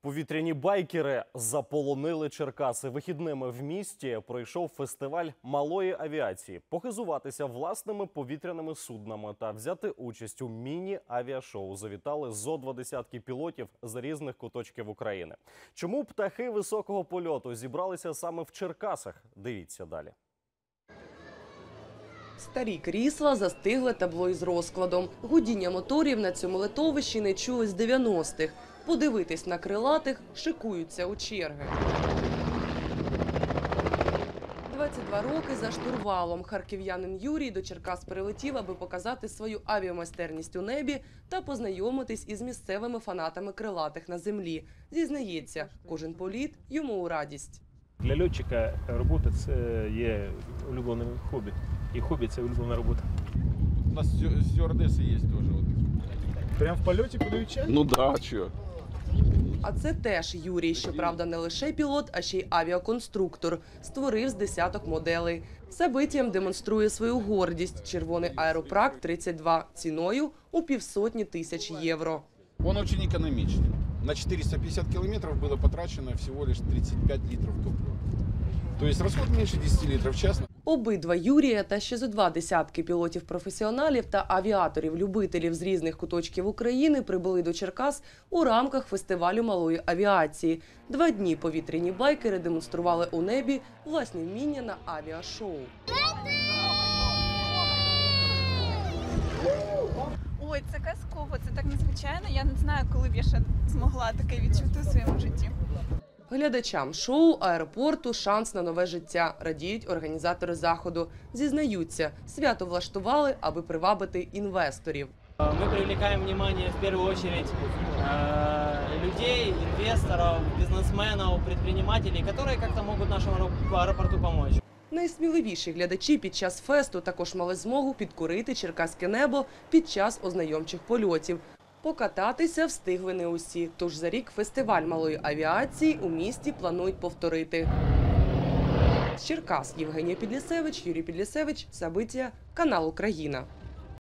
Повітряні байкери заполонили Черкаси. Вихідними в місті пройшов фестиваль малої авіації. Похизуватися власними повітряними суднами та взяти участь у міні-авіашоу завітали зо два десятки пілотів з різних куточків України. Чому птахи високого польоту зібралися саме в Черкасах? Дивіться далі. Старі крісла, застигле табло із розкладом. Гудіння моторів на цьому литовищі не чули з 90-х. Подивитись на крилатих шикуються у черги. 22 роки за штурвалом харків'янин Юрій до Черкас прилетів, аби показати свою авіамайстерність у небі та познайомитись із місцевими фанатами крилатих на землі. Зізнається, кожен політ йому у радість. Для льотчика робота це є улюбленим хобі. І хобі це улюблена робота. У нас стю- стюардессы есть тоже. Вот. Прям в польоті подають чай? Ну да, чё? А це теж Юрій, щоправда, не лише пілот, а ще й авіаконструктор. Створив з десяток моделей. Забиттям демонструє свою гордість. Червоний аеропрак 32 ціною у півсотні тисяч євро. Он очень экономичный. На 450 километров было потрачено всего лишь 35 литров топлива. То есть расход меньше 10 литров в час. Обидва Юрія та ще зо два десятки пілотів-професіоналів та авіаторів-любителів з різних куточків України прибули до Черкас у рамках фестивалю малої авіації. Два дні повітряні байкери демонстрували у небі власні вміння на авіашоу. Ой, це казково, це так незвичайно. Я не знаю, коли б я ще змогла таке відчути у своєму житті. Глядачам шоу аеропорту шанс на нове життя радіють організатори заходу. Зізнаються, свято влаштували, аби привабити інвесторів. Мы привлекаем внимание в первую очередь э, людей, инвесторов, бизнесменов, предпринимателей, которые как-то могут нашему аэро- аэропорту помочь. Найсміливіші глядачі під час фесту також мали змогу підкорити черкаське небо під час ознайомчих польотів. Покататися встигли не усі. Тож за рік фестиваль малої авіації у місті планують повторити. Черкас Євгенія Підлісевич, Юрій Підлісевич, Забиття, канал Україна.